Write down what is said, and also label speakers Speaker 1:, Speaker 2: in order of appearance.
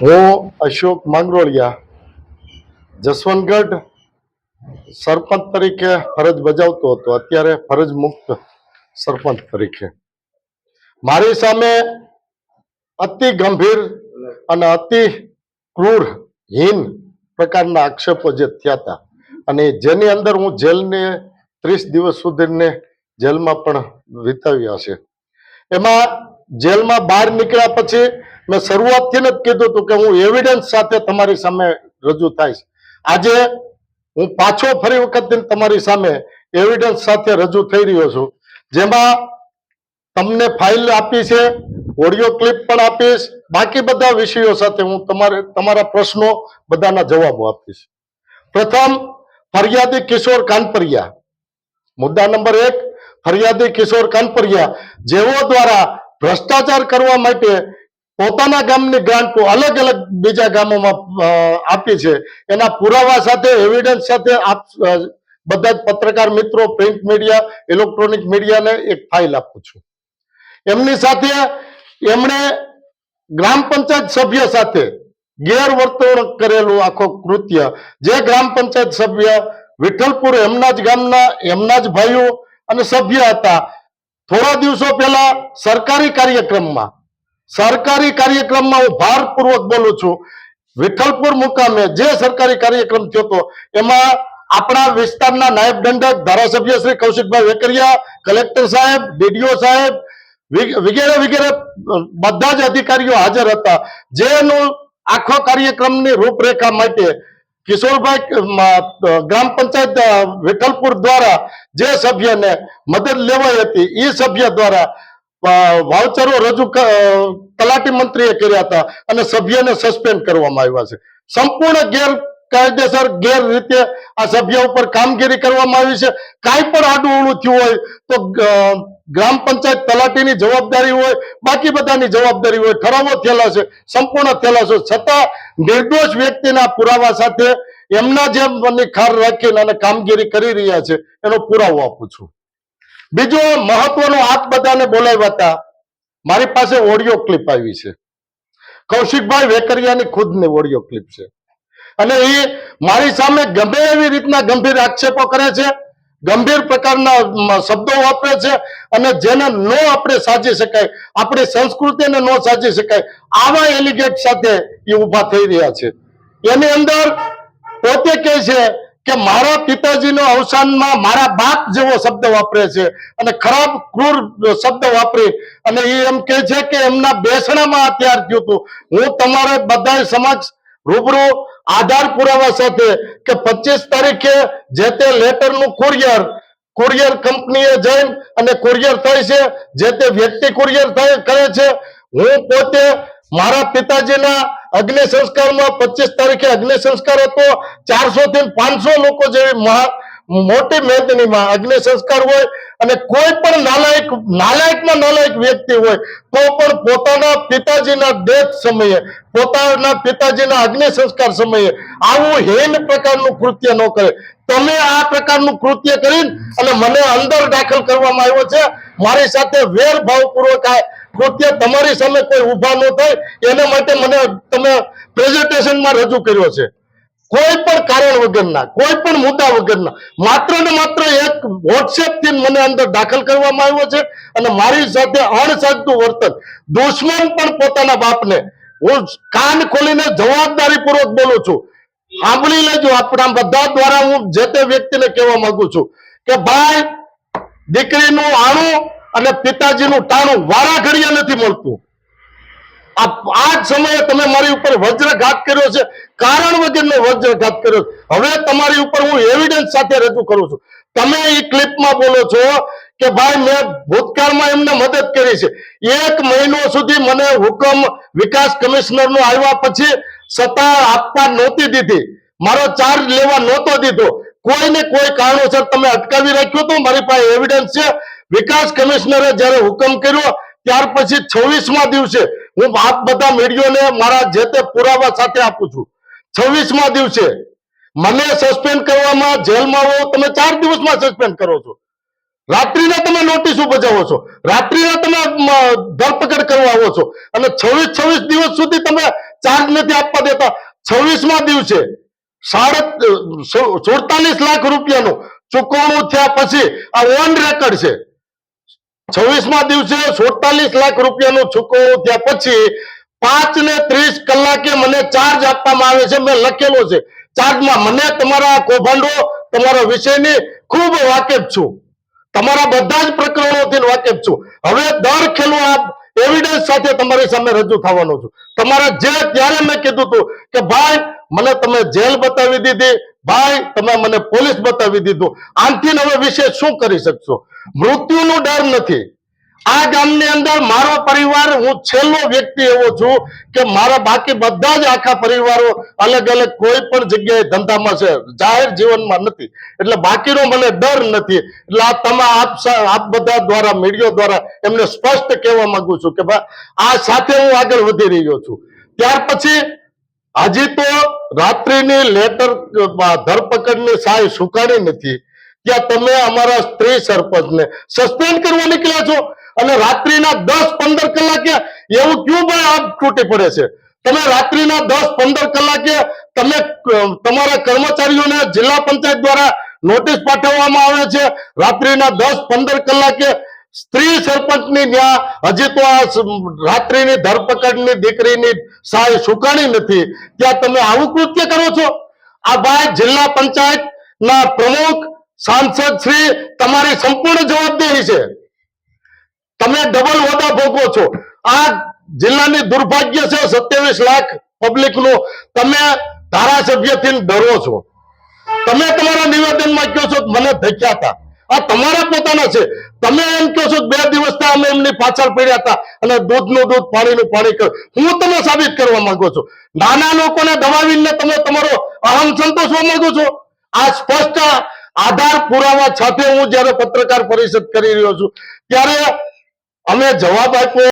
Speaker 1: હું અશોક માંગરોળિયા, જસવંતગઢ સરપંચ તરીકે ફરજ બજાવતો હતો. અત્યારે ફરજ મુક્ત સરપંચ તરીકે. મારી સામે અતિ ગંભીર અને અતિ ક્રૂર, હીન પ્રકારના આક્ષેપો જે થયા હતા અને જેની અંદર હું જેલને ત્રીસ દિવસ સુધીને જેલમાં પણ વિતાવ્યા છે. એમાં જેલમાં બહાર નીકળ્યા પછી મેં શરૂઆતથી જ કીધું હતું કે હું એવિડન્સ સાથે તમારી સામે રજૂ થઈશ. આજે હું પાછો ફરી વખત તમારી સામે એવિડન્સ સાથે રજૂ થઈ રહ્યો છું. જેમાં તમને ફાઇલ આપી છે ઓડિયો ક્લિપ પણ આપીશ, બાકી બધા વિષયો સાથે હું તમારે, તમારા પ્રશ્નો બધાના જવાબો આપીશ. પ્રથમ, ફરિયાદી કિશોર કાનપરિયા. મુદ્દા નંબર એક, ફરિયાદી કિશોર કાનપરિયા. જેઓ દ્વારા ભ્રષ્ટાચાર કરવા માટે પોતાના ગામની ગ્રાન્ટો અલગ અલગ બીજા ગામોમાં આપી છે. એના પુરાવા સાથે એવિડન્સ સાથે આપ બધા જ પત્રકાર મિત્રો પ્રિન્ટ મીડિયા ઇલેક્ટ્રોનિક મીડિયાને એક ફાઇલ આપું છું. એમની સાથે એમણે ગ્રામ પંચાયત સભ્ય સાથે ગેરવર્તણૂક કરેલું આખો કૃત્ય. જે ગ્રામ પંચાયત સભ્ય વિઠ્ઠલપુર એમના જ ગામના, એમના જ ભાઈઓ અને સભ્ય હતા. થોડા દિવસો પહેલા સરકારી કાર્યક્રમમાં સરકારી કાર્યક્રમમાં હું ભારપૂર્વક બોલું છું, વિઠ્ઠલપુર મુકામે જે સરકારી કાર્યક્રમ થયો હતો, એમાં આપણા વિસ્તારના નાયબ દંડક ધારાસભ્ય શ્રી કૌશિકભાઈ વેકરિયા, કલેક્ટર સાહેબ, ડીડીઓ સાહેબ વિગ- વગેરે વગેરે બધા જ અધિકારીઓ હાજર હતા. જેનું આખો કાર્યક્રમની રૂપરેખા માટે કિશોરભાઈ ગ્રામ પંચાયત વિઠ્ઠલપુર દ્વારા જે સભ્યને મદદ લેવાઈ હતી એ સભ્ય દ્વારા વાઉચરો રજૂ તલાટી મંત્રીએ કર્યા હતા અને સભ્યને સસ્પેન્ડ કરવામાં આવ્યા છે. સંપૂર્ણ ગેરકાયદેસર ગેર રીતે આ સભ્ય ઉપર કામગીરી કરવામાં આવી છે. કાંઈ પણ આડું અવળું થયું હોય તો ગ્રામ પંચાયત તલાટીની જવાબદારી હોય, બાકી બધાની જવાબદારી હોય, ઠરાવો થયેલા છે, સંપૂર્ણ થયેલા છે. છતાં નિર્દોષ વ્યક્તિના પુરાવા સાથે એમના જેમ ખાર રાખીને અને કામગીરી કરી રહ્યા છે, એનો પુરાવો આપું છું. બીજો મહત્વનો આપ બધાને બોલાવ્યા હતા, મારી પાસે ઓડિયો ક્લિપ આવી છે. કૌશિકભાઈ વેકરિયાની ખુદની ઓડિયો ક્લિપ છે. અને એ મારી સામે ગમે એવી રીતના ગંભીર આક્ષેપો કરે છે ગંભીર પ્રકારના શબ્દો વાપરે છે અને જેને નો આપણે સાજી શકાય, આપણી સંસ્કૃતિને નો સાજી શકાય, આવા એલિગેટ સાથે એ ઊભા થઈ રહ્યા છે. એની અંદર પોતે કહે છે કે મારા પિતાજીનો અવસાનમાં મારા બાપ જેવો શબ્દ વાપરે છે અને ખરાબ, ક્રૂર શબ્દ વાપરી અને એ એમ કહે છે કે એમના બેસણામાં આ ત્યાર થયું હતું. હું તમારે બધા સમક્ષ રૂબરૂ આધાર પુરાવા સાથે કે પચીસ તારીખે જે તે લેટરનું કુરિયર કુરિયર કંપનીએ જઈને અને કુરિયર થાય છે, જે તે વ્યક્તિ કુરિયર થાય, કરે છે. હું પોતે મારા પિતાજીના અગ્નિ સંસ્કારમાં પચીસ તારીખે અગ્નિ સંસ્કાર હતો. ચારસો થી પાંચસો લોકો જેવી મહા મોટી મહેનતનીમાં અગ્નિ સંસ્કાર હોય અને કોઈ પણ નાલાયક નાલાયકમાં નાલાયક વ્યક્તિ હોય, તો પણ પોતાના પિતાજીના ડેથ સમયે, પોતાના પિતાજીના અગ્નિ સંસ્કાર સમયે આવું હેન પ્રકારનું કૃત્ય ન કરે. તમે આ પ્રકારનું કૃત્ય કરીને અને મને અંદર દાખલ કરવામાં આવ્યો છે, મારી સાથે વેર ભાવપૂર્વક આ કૃત્ય તમારી સામે કોઈ ઊભા ન થાય, એના માટે મને તમે પ્રેઝન્ટેશનમાં રજૂ કર્યો છે. કોઈ પણ કારણ વગરના કોઈ પણ મુદ્દા વગરના, માત્ર ને માત્ર એક વોટ્સએપથી મને અંદર દાખલ કરવામાં આવ્યો છે અને મારી સાથે અણસાધતું વર્તન. દુશ્મન પણ પોતાના બાપને, હું કાન ખોલીને જવાબદારી પૂર્વક બોલું છું. સાંભળી લેજો, આપણા બધા દ્વારા હું જે તે વ્યક્તિને કહેવા માંગુ છું કે ભાઈ, દીકરીનું આણું અને પિતાજીનું ટાણું વારા ઘડિયા નથી મળતું. આ સમયે તમે મારી ઉપર વજ્રઘાત કર્યો છે. કારણ વગરનો વજ્રઘાત કર્યો. હવે તમારી ઉપર હું એવિડન્સ સાથે રજૂ કરું છું. તમે એ ક્લિપમાં બોલો છો કે ભાઈ મેં ભૂતકાળમાં એમને મદદ કરી છે. એક મહિનો સુધી મને હુકમ વિકાસ કમિશનર નો આવ્યા પછી સત્તા આપવા નહોતી દીધી. મારો ચાર્જ લેવા નહોતો દીધો. કોઈને કોઈ કારણોસર તમે અટકાવી રાખ્યો તો મારી પાસે એવિડન્સ છે. વિકાસ કમિશનરે જ્યારે હુકમ કર્યો, ત્યાર પછી છવ્વીસમા દિવસે હું આપ બધા મીડિયોને મારા જે તે પુરાવા સાથે આપું છું. છવ્વીસમાં દિવસે મને સસ્પેન્ડ કરવામાં જેલમાં હો તમે ચાર દિવસમાં સસ્પેન્ડ કરો છો. રાત્રિના તમે નોટિસો બજાવો છો. રાત્રિના તમે ધરપકડ કરવા આવો છો. અને છવ્વીસ છવ્વીસ દિવસ સુધી તમે ચાર્જ નથી આપવા દેતા. છવ્વીસમાં દિવસે સાડત સુડતાલીસ લાખ રૂપિયાનું ચુકવણું થયા પછી આ ઓન રેકર્ડ છે. છવ્વીસમા દિવસે સુડતાલીસ લાખ રૂપિયાનું ચૂકવણું થયા પછી પાંચ ને ત્રીસ કલાકે મને ચાર્જ આપવામાં આવે છે. મેં લખેલો છે. ચાર્જમાં મને, તમારા કૌભાંડો, તમારા વિષયની ખૂબ વાકેફ છું. તમારા બધા જ પ્રકરણોથી વાકેફ છું. હવે દર ખેલો આપ એવિડન્સ સાથે તમારી સામે રજૂ થવાનો છું. તમારે જે, ત્યારે મેં કીધું હતું કે ભાઈ મને તમે જેલ બતાવી દીધી, ભાઈ, તમે મને પોલીસ બતાવી દીધું. આનથી હવે વિશે શું કરી શકશો? મૃત્યુનો ડર નથી. આ ગામની અંદર મારો પરિવાર, હું છેલ્લો વ્યક્તિ એવો છું કે મારા બાકી બધા જ આખા પરિવારો અલગ અલગ કોઈ પણ જગ્યાએ ધંધામાં છે, જાહેર જીવનમાં નથી. એટલે બાકીનો મને ડર નથી. એટલે આ તમે આપ આપ બધા દ્વારા, મીડિયા દ્વારા એમને સ્પષ્ટ કહેવા માંગુ છું કે ભાઈ આ સાથે હું આગળ વધી રહ્યો છું. ત્યાર પછી, હજી તો રાત્રિની લેટર ધરપકડની સાય સુકાડી નથી. ત્યાં તમે અમારા સ્ત્રી સરપંચને સસ્પેન્ડ કરવા નીકળ્યા છો? અને રાત્રિના દસ પંદર કલાકે એવું ક્યુ ભાઈ આગ તૂટી પડે છે? તમે રાત્રિના દસ પંદર કલાકે તમે તમારા કર્મચારીઓને જિલ્લા પંચાયત દ્વારા નોટિસ પાઠવવામાં આવે છે. રાત્રિના દસ પંદર કલાકે સ્ત્રી સરપંચની ત્યાં હજી તો આ રાત્રિની ધરપકડની દીકરીની સાય સુકાણી નથી. ત્યાં તમે આવું કૃત્ય કરો છો? આ ભાઈ જિલ્લા પંચાયત ના પ્રમુખ સાંસદ શ્રી તમારી સંપૂર્ણ જવાબદારી છે. તમે ડબલ હોદા ભોગવો છો. આ જિલ્લાની દુર્ભાગ્ય છે સત્યાવીસ લાખ પબ્લિકનું તમે ધારાસભ્યથી ડરો છો. તમે તમારા નિવેદનમાં કહો છો મને ધક્યા હતા. આ તમારા પોતાના છે. તમે એમ કહો છો બે દિવસ અમે એમની પાછળ પડ્યા હતા અને દૂધનું દૂધ, પાણીનું પાણી કર હું તમે સાબિત કરવા માંગુ છું. નાના લોકોને દબાવીને તમે તમારો અહમ સંતોષવા માંગો છો? આ સ્પષ્ટ આધાર પુરાવા સાથે હું જ્યારે પત્રકાર પરિષદ કરી રહ્યો છું, ત્યારે અમે જવાબ આપ્યો.